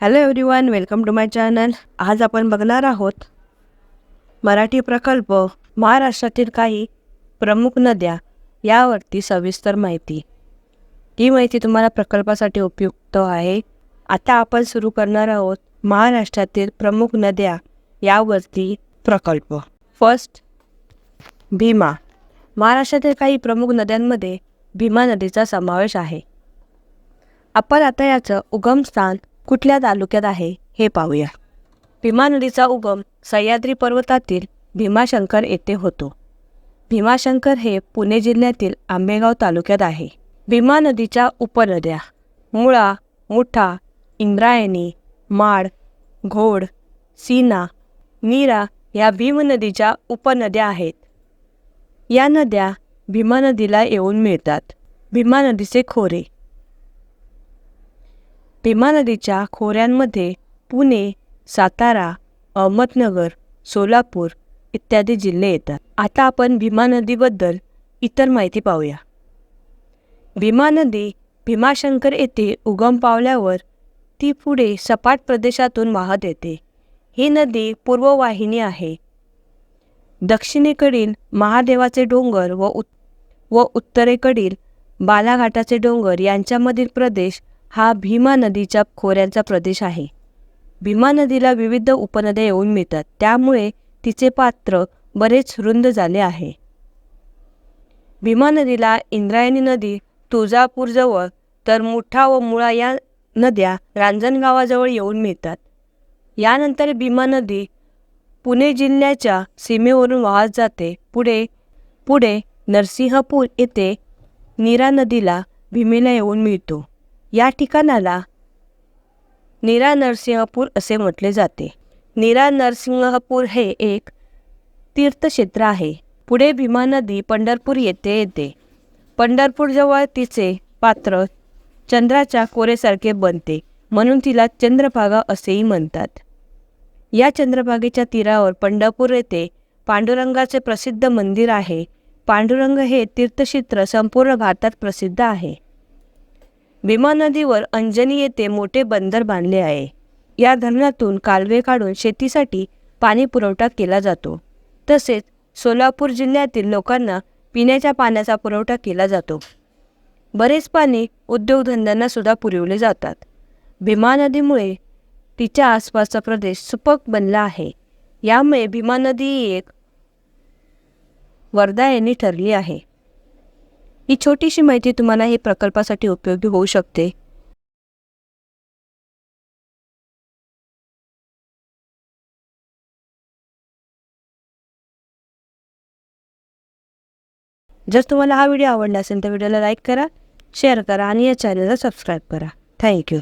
Hello everyone welcome to my channel आज आपण बघणार आहोत मराठी प्रकल्प महाराष्ट्रातील काही प्रमुख नद्या यावरती सविस्तर माहिती. ही माहिती तुम्हाला प्रकल्पासाठी उपयुक्त आहे. आता आपण सुरू करणार आहोत महाराष्ट्रातील प्रमुख नद्या यावरती प्रकल्प. फर्स्ट भीमा. महाराष्ट्रातील काही प्रमुख नद्यांमध्ये भीमा नदीचा समावेश आहे. आपण आता याचं उगमस्थान कुठल्या तालुक्यात आहे हे पाहूया. भीमा नदीचा उगम सह्याद्री पर्वतातील भीमाशंकर येथे होतो. भीमाशंकर हे पुणे जिल्ह्यातील आंबेगाव तालुक्यात आहे. भीमा नदीच्या उपनद्या मुळा मुठा इंद्रायणी माड घोड सीना नीरा या भीम नदीच्या उपनद्या आहेत. या नद्या भीमा नदीला येऊन मिळतात. भीमा नदीचे खोरे भीमा नदीच्या खोऱ्यांमध्ये पुणे सातारा अहमदनगर सोलापूर इत्यादी जिल्हे येतात. आता आपण भीमा नदीबद्दल इतर माहिती पाहूया. भीमा नदी भीमाशंकर येथे उगम पावल्यावर ती पुढे सपाट प्रदेशातून वाहत येते. ही नदी पूर्ववाहिनी आहे. दक्षिणेकडील महादेवाचे डोंगर व उत् व उत्तरेकडील बालाघाटाचे डोंगर यांच्यामधील प्रदेश हा भीमा नदीच्या खोऱ्यांचा प्रदेश आहे. भीमा नदीला विविध उपनद्या येऊन मिळतात. त्यामुळे तिचे पात्र बरेच रुंद झाले आहे. भीमा नदीला इंद्रायणी नदी तुळजापूरजवळ तर मुठा व मुळा या नद्या रांजणगावाजवळ येऊन मिळतात. यानंतर भीमा नदी पुणे जिल्ह्याच्या सीमेवरून वाहत जाते. पुढे पुढे नरसिंहपूर येथे नीरा नदीला भीमेला येऊन मिळतो. या ठिकाणाला नीरा नरसिंहपूर असे म्हटले जाते. नीरा नरसिंहपूर हे एक तीर्थक्षेत्र आहे. पुढे भीमा नदी पंढरपूर येथे येते. पंढरपूरजवळ तिचे पात्र चंद्राच्या कोरेसारखे बनते म्हणून तिला चंद्रभागा असेही म्हणतात. या चंद्रभागेच्या तीरावर पंढरपूर येथे पांडुरंगाचे प्रसिद्ध मंदिर आहे. पांडुरंग हे तीर्थक्षेत्र संपूर्ण भारतात प्रसिद्ध आहे. भीमा नदीवर अंजनी येथे मोठे बंदर बांधले आहे. या धरणातून कालवे काढून शेतीसाठी पाणी पुरवठा केला जातो. तसेच सोलापूर जिल्ह्यातील लोकांना पिण्याच्या पाण्याचा पुरवठा केला जातो. बरेच पाणी उद्योगधंद्यांना सुद्धा पुरवले जातात. भीमा नदीमुळे तिच्या आसपासचा प्रदेश सुपक बनला आहे. यामुळे भीमा नदी एक वरदायनी ठरली आहे. ही छोटीशी माहिती तुम्हाला ही प्रकल्पासाठी उपयोगी होऊ शकते. जर तुम्हाला हा व्हिडिओ आवडला असेल तर व्हिडिओला लाईक करा शेअर करा आणि या चॅनलला सबस्क्राईब करा. थँक्यू